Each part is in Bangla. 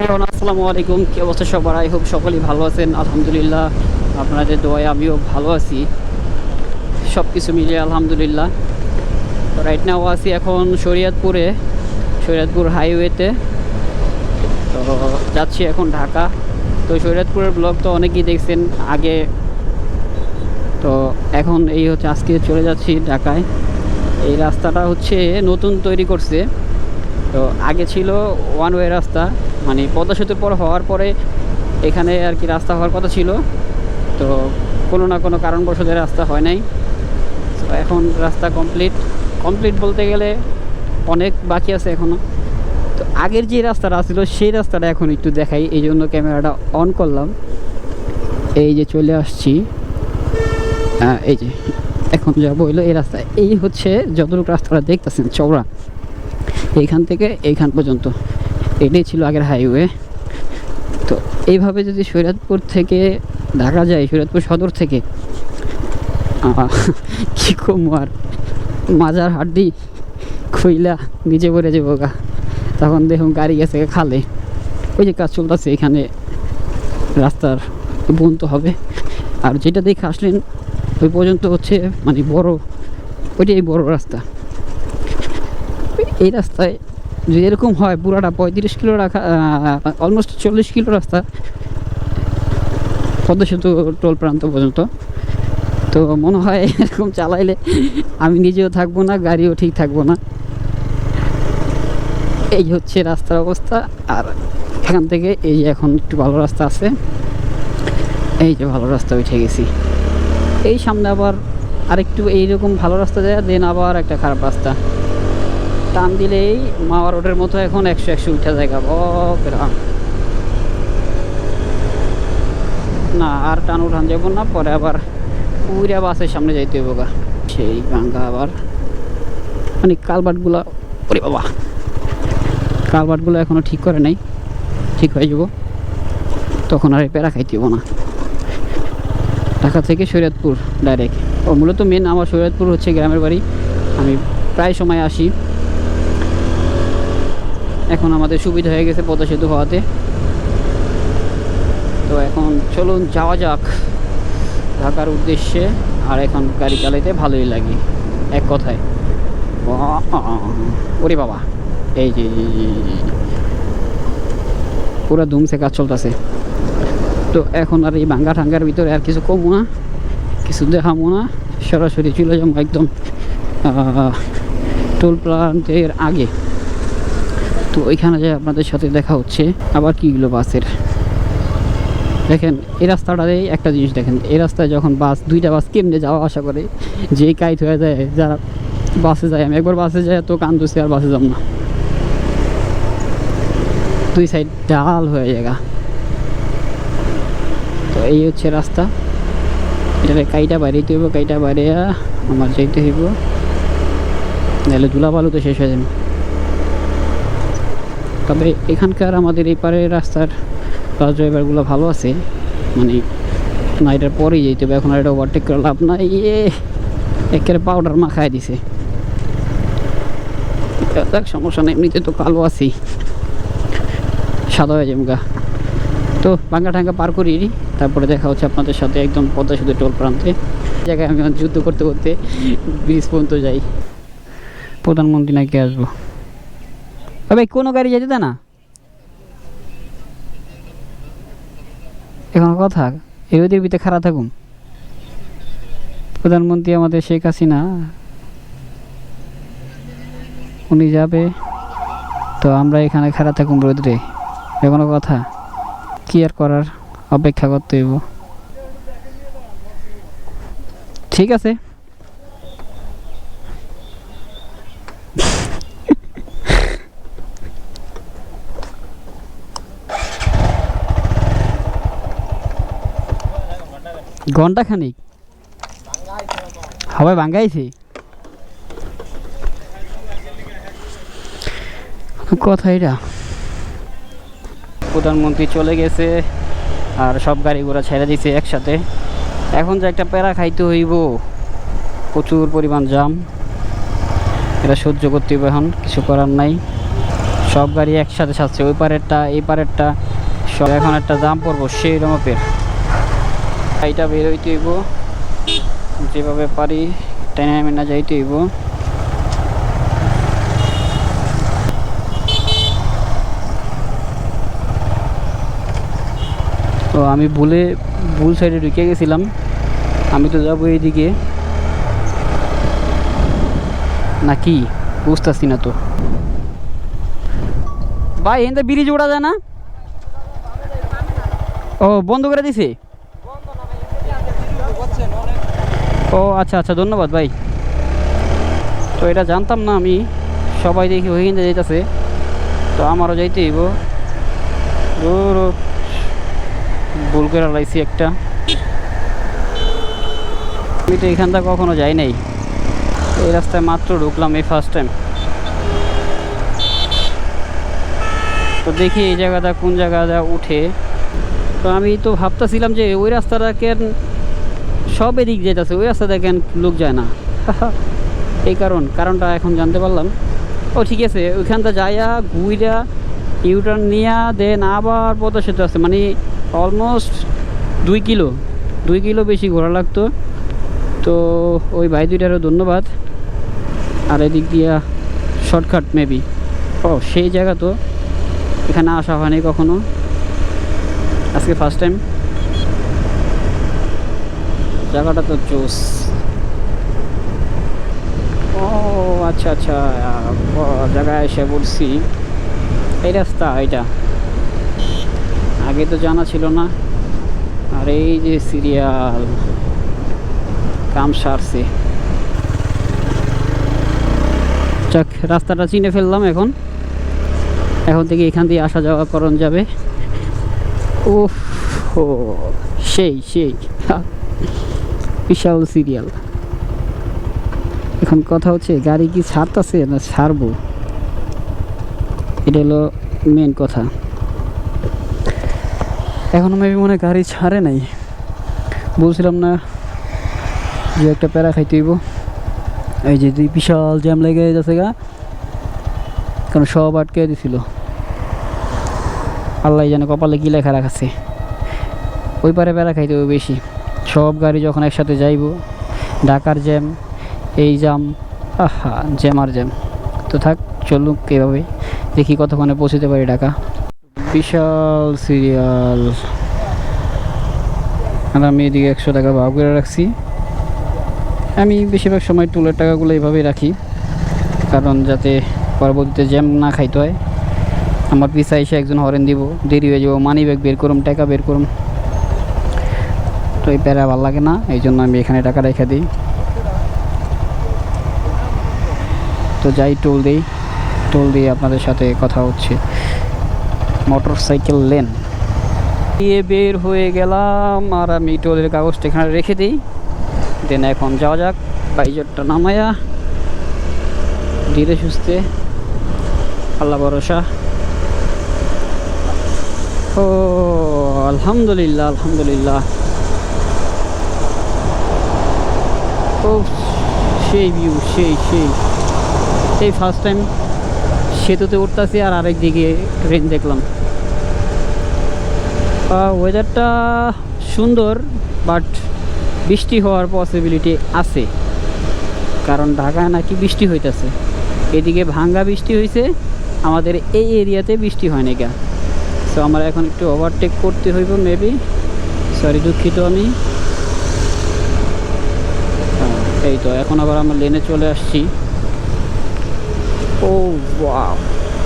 আসসালামু আলাইকুম। কি অবস্থা সবার? আই হোপ সকলেই ভালো আছেন। আলহামদুলিল্লাহ, আপনাদের দোয়ায় আমিও ভালো আছি। সব কিছু মিলিয়ে আলহামদুলিল্লাহ। রাইট নাও আছি এখন শরীয়তপুরে, শরীয়তপুর হাইওয়েতে তো যাচ্ছি এখন ঢাকা। তো শরীয়তপুরের ব্লগ তো অনেকেই দেখছেন আগে। তো এখন এই হচ্ছে আজকে চলে যাচ্ছি ঢাকায়। এই রাস্তাটা হচ্ছে নতুন তৈরি করছে। তো আগে ছিল ওয়ান ওয়ে রাস্তা মানে পদ্মা সেতুর পর হওয়ার পরে এখানে আর কি রাস্তা হওয়ার কথা ছিল। তো কোনো না কোনো কারণবশত রাস্তা হয় নাই। তো এখন রাস্তা কমপ্লিট কমপ্লিট বলতে গেলে অনেক বাকি আছে এখনও তো আগের যে রাস্তাটা ছিল সেই রাস্তাটা এখন একটু দেখাই। এই জন্য ক্যামেরাটা অন করলাম। এই যে চলে আসছি। হ্যাঁ এই যে এখন যাব হইল এই রাস্তা এই হচ্ছে যতটুকু রাস্তাটা দেখতেছেন, চওড়া। এইখান থেকে এইখান পর্যন্ত। এটাই ছিল আগের হাইওয়ে তো এইভাবে যদি সৈরাতপুর থেকে ঢাকা যায়, সৈরাতপুর সদর থেকে কি কম আর? মাজার হাড্ডি খুইলা নিচে পড়ে যাব গা। তখন দেখুন গাড়ি গেছে খালে। ওই যে কাজ চলতেছে এখানে। রাস্তার বন্ত হবে। আর যেটা দেখে আসলেন, ওই পর্যন্ত হচ্ছে মানে বড়, ওইটাই বড় রাস্তা। এই রাস্তায় যদি এরকম হয় পুরাটা পঁয়ত্রিশ কিলো রাখা অলমোস্ট চল্লিশ কিলো রাস্তা। পদ্মা সেতু টোল প্রান্ত পর্যন্ত। তো মনে হয় এরকম চালাইলে আমি নিজেও থাকব না, গাড়িও ঠিক থাকব না। এই হচ্ছে রাস্তার অবস্থা। আর এখান থেকে এই যে এখন একটু ভালো রাস্তা আছে, এই যে ভালো রাস্তা উঠে গেছি। এই সামনে আবার আরেকটু এইরকম ভালো রাস্তা যায়, দেন আবার একটা খারাপ রাস্তা। টান দিলেই মাওয়া রোডের মতো এখন একশো একশো উঠে জায়গা বকেরা না, আর টান উঠান যাব না, পরে আবার উইরা বাসের সামনে যাইতে হইব গা। সেই ভাঙ্গা আবার। মানে কালবাটগুলা ওরে বাবা। কালবাটগুলো এখনও ঠিক করে নাই। ঠিক হয়ে যাব। তখন আর প্যারা খাইতে হইব না। ঢাকা থেকে শরীয়তপুর ডাইরেক্ট ও মূলত মেন আমার শরীয়তপুর হচ্ছে গ্রামের বাড়ি। আমি প্রায় সময় আসি। এখন আমাদের সুবিধা হয়ে গেছে পদ্মা সেতু হওয়াতে। তো এখন চলুন যাওয়া যাক ঢাকার উদ্দেশ্যে। আর এখন গাড়ি চালাইতে ভালোই লাগে, এক কথায়। ওরে বাবা, এই যে পুরো ধুমসে কাজ চলতেছে। তো এখন আর এই ভাঙ্গা ঠাঙ্গার ভিতরে আর কিছু কমবো না, কিছু দেখামো না। সরাসরি চলে যাব একদম টোল প্লান্টের আগে। তো ওইখানে যে আপনাদের সাথে দেখা হচ্ছে, আবার কীগুলো বাসের? দেখেন, এই রাস্তাটাতেই একটা জিনিস দেখেন, এই রাস্তায় যখন বাস, দুইটা বাস কেমনে যাওয়া আসা করে? যে কাইট হয়ে যায়, যারা বাসে যায়, আমি একবার বাসে যাই, তো কান্দুছি আর বাসে যাব না। দুই সাইড ডাল হয়ে জায়গা তো এই হচ্ছে রাস্তা। এটা কাইটা বাড়িতে হইব, কাইটা বাড়িয়া আমার যাইতে হইব। নাহলে ধুলা বালু তো শেষ হয়ে যাবে। তবে এখানকার আমাদের এই পারে রাস্তার বাস ড্রাইভারগুলো ভালো আছে। মানে না এটার পরেই যেতে হবে, এখন আর এটা ওভারটেক করে লাভ নাই। ইয়ে একেবারে পাউডার মাখায় দিছে। দেখ সমস্যা নেই, এমনিতে তো কালো আছি সাদা হয়ে যাবে তো ভাঙ্গা ঠাঙ্গা পার করি তারপরে দেখা হচ্ছে আপনাদের সাথে একদম পদ্মা সেতু টোল প্রান্তে। জায়গায় আমি যুদ্ধ করতে করতে ব্রিজ পর্যন্ত যাই। প্রধানমন্ত্রী নাকি আসব? ভাই, কোনো গাড়ি যেতে না? এখন কথা এই ওদের ভিতরে খারাপ থাকুন। প্রধানমন্ত্রী আমাদের শেখ হাসিনা, উনি যাবে, তো আমরা এখানে খারাপ থাকুন রোদ্রে। এখনও কথা, কি আর করার, অপেক্ষা করতে হইব। ঠিক আছে। ঘণ্টা খানিক। হবে ভাঙ্গাইছি? কথা এটা। প্রধানমন্ত্রী চলে গেছে আর সব গাড়ি ঘোড়া ছেড়ে দিছে একসাথে। এখন যে একটা প্যারা খাইতে হইব। প্রচুর পরিমাণ জাম। এটা সহ্য করতে হইব এখন, কিছু করার নাই। সব গাড়ি একসাথে ছাড়ছে, ওই পারেরটা, এই পারেরটা। সব এখন একটা জাম পড়ব, সেই রকমের। এইটা বের হইতে হইব। যেভাবে পারি টেনে মেনা যাইতে হইব। তো আমি ভুলে ভুল সাইডে ঢুকে গেছিলাম। আমি তো যাব এইদিকে। নাকি? বুঝতেছি না তো। ভাই, এখান ব্রিজ ওড়া যায় না? ও, বন্ধ করে দিছে? ও আচ্ছা আচ্ছা ধন্যবাদ ভাই। তো এটা জানতাম না আমি, সবাই দেখি ওইখানে যাইতেছে। তো আমারও যাইতে হইব। ভুল করে লাইছি একটা। আমি তো এখানটা কখনো যাই নাই। এই রাস্তায় মাত্র ঢুকলাম এই ফার্স্ট টাইম তো দেখি এই জায়গাটা কোন জায়গাটা উঠে। তো আমি তো ভাবতেছিলাম যে ওই রাস্তাটা কেন সব এদিক যেতেছে ওই রাস্তাটা দেখেন লোক যায় না। এই কারণ, কারণটা এখন জানতে পারলাম। ও, ঠিক আছে ওইখানটা যাইয়া ঘুইরা ইউটার্ন নিয়া দেন আবার পথে সেতু আছে। মানে অলমোস্ট দুই কিলো দুই কিলো বেশি ঘোরা লাগতো। তো ওই ভাই দুইটারও ধন্যবাদ। আর এদিক দিয়া শর্টকাট মেবি ও, সেই জায়গা তো। এখানে আসা হয়নি কখনো। আজকে ফার্স্ট টাইম জায়গাটা তো জোস। ও আচ্ছা আচ্ছা জায়গায় এসে বলছি। এই রাস্তা এটা আগে তো জানা ছিল না। আর এই যে সিরিয়াল, কাম সারছে। যাক, রাস্তাটা চিনে ফেললাম এখন। এখন থেকে এখান দিয়ে আসা যাওয়া করণ যাবে। ও সেই সেই। বিশাল সিরিয়াল এখন কথা হচ্ছে, গাড়ি কি ছাড়তেছে না ছাড়বো? এটা হলো মেন কথা। এখনও মেবি মনে গাড়ি ছাড়ে নাই। বলছিলাম না যে একটা প্যারা খাইতে হইব। এই যে বিশাল জ্যাম লেগে যাচ্ছে গা। কারণ সব আটকে দিছিল। আল্লাহ জানে কপালে কি লেখা রাখাছে। ওই পারে প্যারা খাইতে হবে বেশি। সব গাড়ি যখন একসাথে যাইব, ঢাকার জ্যাম, এই জ্যাম, আহা, জ্যাম আর জ্যাম। তো থাক, চলুক এভাবে দেখি কতক্ষণে পৌঁছতে পারি ঢাকা। বিশাল সিরিয়াল। আর আমি এদিকে একশো টাকা ভাগ করে রাখছি। আমি বেশিরভাগ সময় টুলের টাকাগুলো এইভাবেই রাখি, কারণ যাতে পরবর্তীতে জ্যাম না খাইতে হয়। আমার পিছা এসে একজন হরেন দিব, দেরি হয়ে যাব মানি ব্যাগ বের করুম, টাকা বের করুম। তো এই প্যারা ভালো লাগে না, এই জন্য আমি এখানে টাকা রেখে দিই। তো যাই টোল দিই। টোল দিয়ে আপনাদের সাথে কথা হচ্ছে। মোটর সাইকেল লেন দিয়ে বের হয়ে গেলাম, আর আমি টোলের কাগজটা এখানে রেখে দিই। দেন এখন যাওয়া যাক বাইজরটা নামায়া। ধীরে সুস্থে। আল্লাহ ভরসা। ও, আলহামদুলিল্লাহ আলহামদুলিল্লাহ। ও সেই ভিউ সেই সেই। সেই ফার্স্ট টাইম সেতুতে উঠতেছি আর আরেক দিকে ট্রেন দেখলাম। ওয়েদারটা সুন্দর বাট বৃষ্টি হওয়ার পসিবিলিটি আছে। কারণ ঢাকায় নাকি বৃষ্টি হইতেছে। এদিকে ভাঙ্গা বৃষ্টি হয়েছে আমাদের এই এরিয়াতে বৃষ্টি হয় না সো আমার এখন একটু ওভারটেক করতে হইব মেবি সরি দুঃখিত আমি। এই তো, এখন আবার আমরা লেনে চলে আসছি। ও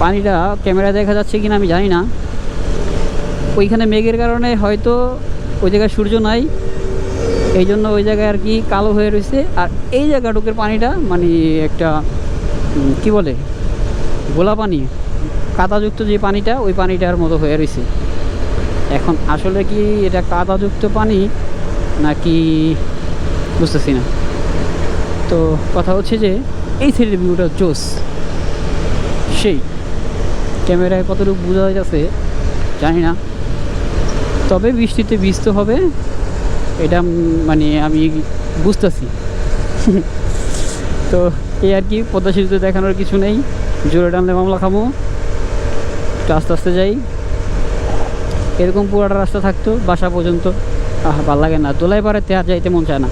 পানিটা ক্যামেরা দেখা যাচ্ছে কিনা আমি জানি না। ওইখানে মেঘের কারণে হয়তো ওই জায়গায় সূর্য নাই। এই জন্য ওই জায়গায় আর কি কালো হয়ে রয়েছে। আর এই জায়গাটুকের পানিটা মানে একটা কি বলে? গোলা পানি, কাদাযুক্ত যে পানিটা, ওই পানিটার মতো হয়ে রয়েছে। এখন আসলে কি এটা কাদাযুক্ত পানি, নাকি বুঝতেছি না। তো কথা হচ্ছে যে, এই সাইডের ভিউটা জোস। সেই, ক্যামেরায় কতটুকু বোঝা যাচ্ছে, জানি না। তবে বৃষ্টিতে ভিজতে হবে, এটা মানে আমি বুঝতেছি। তো, এই আর কি, পদ্মা সেতুতে দেখানোর কিছু নেই। জোরে টানলে মামলা খামো। একটু আস্তে আস্তে যাই। এরকম পুরাটা রাস্তা থাকতো, বাসা পর্যন্ত। আহ, ভালো লাগে না। দোলাই পাড়াতে আর যাইতে মন চায় না।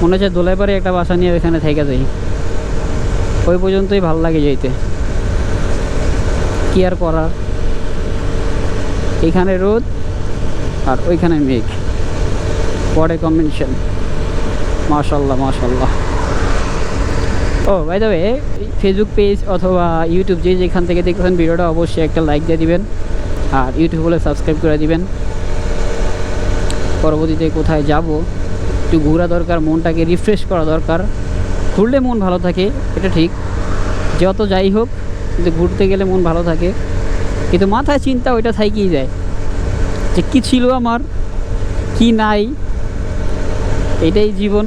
মনে হচ্ছে দোলাই পাড়ে একটা বাসা নিয়ে ওইখানে থেকে যাই। ওই পর্যন্তই ভালো লাগে যাইতে। কি আর করার? এখানে রোদ আর ওইখানে মেঘ। পরে কম্বিনেশন মাশাল্লাহ মাশাল্লাহ। ও বাই দ্য ফেসবুক পেজ অথবা ইউটিউব যে যেখান থেকে দেখবেন ভিডিওটা অবশ্যই একটা লাইক দিয়ে দিবেন আর ইউটিউব হলে সাবস্ক্রাইব করে দিবেন। পরবর্তীতে কোথায় যাব? একটু ঘোরা দরকার, মনটাকে রিফ্রেশ করা দরকার। ঘুরলে মন ভালো থাকে, এটা ঠিক। যত যাই হোক, কিন্তু ঘুরতে গেলে মন ভালো থাকে। কিন্তু মাথায় চিন্তা, ওইটা থাইকেই যায়। যে কী ছিল আমার, কি নাই, এটাই জীবন।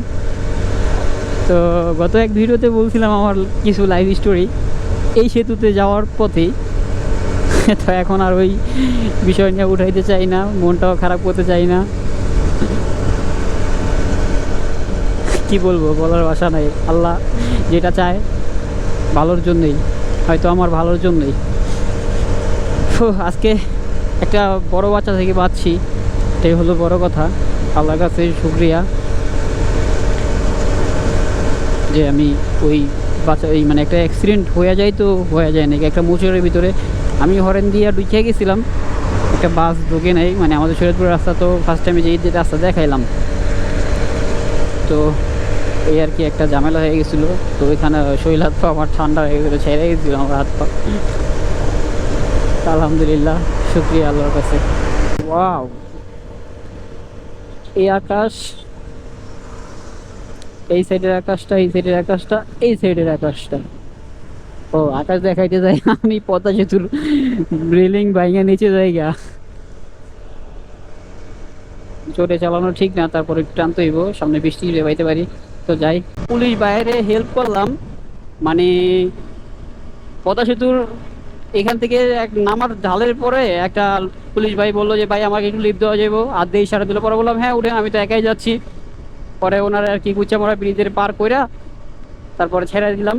তো গত এক ভিডিওতে বলছিলাম আমার কিছু লাইফ স্টোরি এই সেতুতে যাওয়ার পথে, তো এখন আর ওই বিষয় নিয়ে উঠাইতে চাই না, মনটাও খারাপ করতে চাই না। কি বলব, বলার ভাষা নাই। আল্লাহ যেটা চায় ভালোর জন্যই, হয়তো আমার ভালোর জন্যই। আজকে একটা বড় বাচ্চা থেকে বাঁচছি এটাই হলো বড় কথা। আল্লাহর কাছে শুক্রিয়া। যে আমি ওই বাচ্চা, এই মানে একটা অ্যাক্সিডেন্ট হয়ে যায় তো হয়ে যায় নাকি? একটা মোচরের ভিতরে আমি হরেন দিয়ে ঢুকিয়ে গেছিলাম। একটা বাস ঢুকে নেই মানে আমাদের শরীরপুরের রাস্তা তো ফার্স্ট টাইমে যেই যে রাস্তা দেখাইলাম। তো এই আর কি একটা ঝামেলা হয়ে গেছিল। তো ওইখানে শরীর হাত পা আমার ঠান্ডা হয়ে গেছিল, ছেড়ে গেছিল আমার হাত পা। আলহামদুলিল্লাহ, শুক্রিয়া আল্লাহর কাছে। ওয়াও, এই আকাশ, এই সাইডের আকাশটা, এই সাইডের আকাশটা, এই সাইডের আকাশটা। ও, আকাশ দেখাইতে যাই, আমি পদ্মা সেতুর রেলিং ভাইঙা নিচে জায়গা জোরে চালানো ঠিক না, তারপর একটু টানতে হইব, সামনে বৃষ্টি পাইতে পারি। তো যাই। পুলিশ বাইরে হেল্প করলাম। মানে পদ্মা সেতুর এখান থেকে এক নামার ঢালের পরে একটা পুলিশ ভাই বলল যে, ভাই, আমাকে একটু লিফট দেওয়া যাব আর দিয়ে ইশারা দিলে। পরে বললাম হ্যাঁ উঠে আমি তো একাই যাচ্ছি। পরে ওনারা আর কি গুচ্ছা মরা ব্রিজের পার কইরা তারপরে ছেড়ে দিলাম।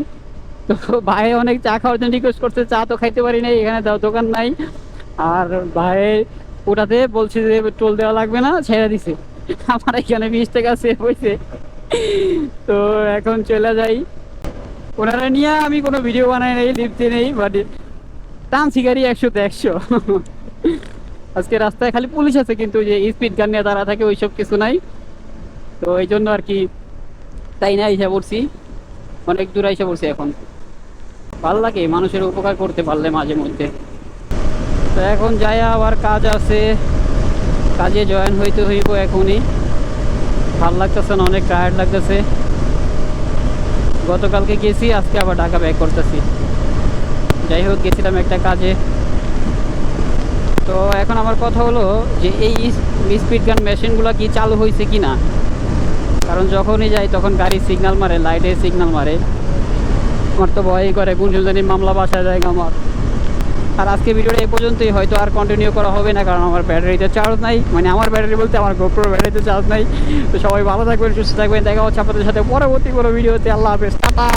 তো ভাই অনেক চা খাওয়ার জন্য রিকোয়েস্ট করছে। চা তো খাইতে পারি নাই, এখানে দোকান নাই। আর ভাই ওটাতে বলছে যে, টোল দেওয়া লাগবে না, ছেড়ে দিছে। আমার এখানে বিশ টাকা সেভ হয়েছে তো এখন চলে যাই। ওনারা নিয়ে আমি কোনো ভিডিও বানাই নাই লিখতে নেই বাট টানছি গাড়ি একশোতে একশো। আজকে রাস্তায় খালি পুলিশ আছে, কিন্তু যে স্পিড গান নিয়ে দাঁড়া থাকে, ওইসব কিছু নাই। তো এই জন্য আর কি তাই না এসে পড়ছি। অনেক দূর এসে পড়ছি এখন। ভালো লাগে, মানুষের উপকার করতে পারলে মাঝে মধ্যে। তো এখন যাই, আবার কাজ আছে। কাজে জয়েন হইতে হইব এখনই। ভালো লাগতেছে না, অনেক টায়ার্ড লাগতেছে। গতকালকে গেছি, আজকে আবার ঢাকা ব্যাক করতেছি। যাই হোক, গেছিলাম একটা কাজে। তো এখন আমার কথা হলো যে এই স্পিড গান মেশিনগুলো কি চালু হয়েছে কি না? কারণ যখনই যাই তখন গাড়ি সিগনাল মারে লাইটে সিগনাল মারে। আমার তো ভয়ই করে কোন জানি মামলা বাসায় যায় আমার। আর আজকে ভিডিওটা এই পর্যন্তই। হয়তো আর কন্টিনিউ করা হবে না, কারণ আমার ব্যাটারিতে চার্জ নাই। মানে আমার ব্যাটারি বলতে আমার গোপ্রোর ব্যাটারিতে চার্জ নাই। তো সবাই ভালো থাকবেন, সুস্থ থাকবেন। দেখা হচ্ছে আপনাদের সাথে পরবর্তী কোনো ভিডিওতে। আল্লাহ হাফেজ। টাটা।